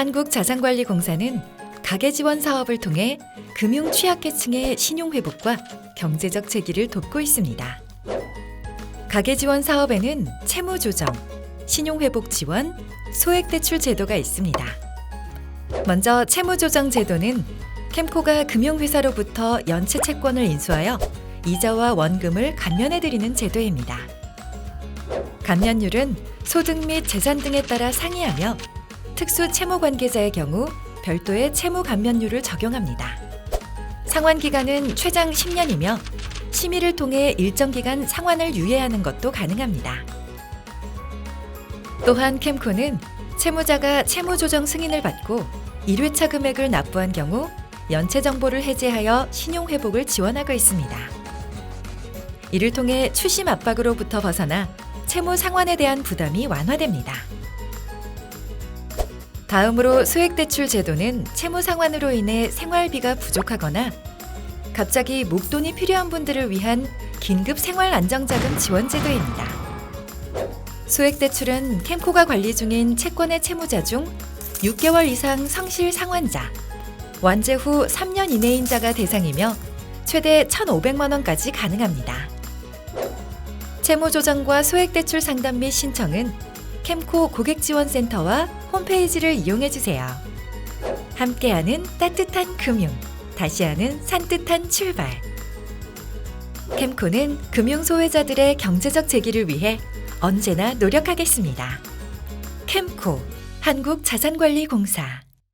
한국자산관리공사는 가계 지원 사업을 통해 금융 취약계층의 신용 회복과 경제적 재기를 돕고 있습니다. 가계 지원 사업에는 채무 조정, 신용 회복 지원, 소액 대출 제도가 있습니다. 먼저 채무 조정 제도는 캠코가 금융회사로부터 연체 채권을 인수하여 이자와 원금을 감면해 드리는 제도입니다. 감면율은 소득 및 재산 등에 따라 상이하며 특수 채무 관계자의 경우 별도의 채무 감면율을 적용합니다. 상환 기간은 최장 10년이며 심의를 통해 일정 기간 상환을 유예하는 것도 가능합니다. 또한 캠코는 채무자가 채무 조정 승인을 받고 1회차 금액을 납부한 경우 연체 정보를 해제하여 신용 회복을 지원하고 있습니다. 이를 통해 추심 압박으로부터 벗어나 채무 상환에 대한 부담이 완화됩니다. 다음으로 소액대출 제도는 채무 상환으로 인해 생활비가 부족하거나 갑자기 목돈이 필요한 분들을 위한 긴급 생활 안정자금 지원 제도입니다. 소액대출은 캠코가 관리 중인 채권의 채무자 중 6개월 이상 성실 상환자, 완제 후 3년 이내인 자가 대상이며 최대 1,500만 원까지 가능합니다. 채무 조정과 소액 대출 상담 및 신청은 캠코 고객지원센터와 홈페이지를 이용해 주세요. 함께하는 따뜻한 금융, 다시 하는 산뜻한 출발. 캠코는 금융 소외자들의 경제적 재기를 위해 언제나 노력하겠습니다. 캠코 한국자산관리공사